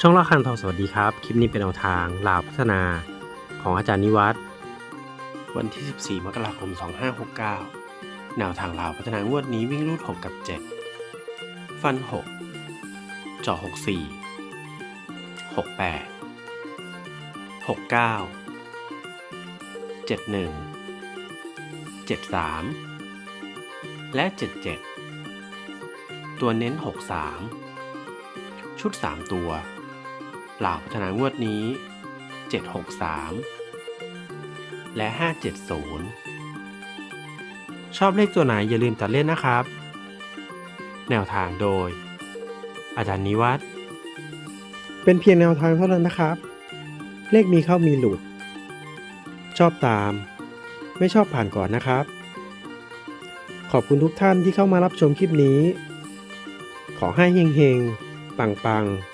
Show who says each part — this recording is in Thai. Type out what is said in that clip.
Speaker 1: ช่องละคันทองสวัสดีครับ คลิปนี้เป็นแนวทางลาวพัฒนาของอาจารย์นิวัฒน์วันที่ 14 มกราคม 2569 แนวทางลาวพัฒนางวดนี้วิ่งรูด 6 กับ 7 ฟัน 6 เจาะ64 68 69 71 73 และ 77 ตัวเน้น 63 ชุด 3 ตัว เหล่าพัฒนางวดนี้ 763 และ 570 ชอบเลขตัวไหนอย่าลืมตัดเล่นนะครับ แนวทางโดย อาจารย์นิวัฒน์
Speaker 2: เป็นเพียงแนวทางเท่านั้นนะครับ เลขมีเข้ามีหลุด ชอบตาม ไม่ชอบผ่านก่อนนะครับ ขอบคุณทุกท่านที่เข้ามารับชมคลิปนี้ ขอให้เฮงๆ ปังๆ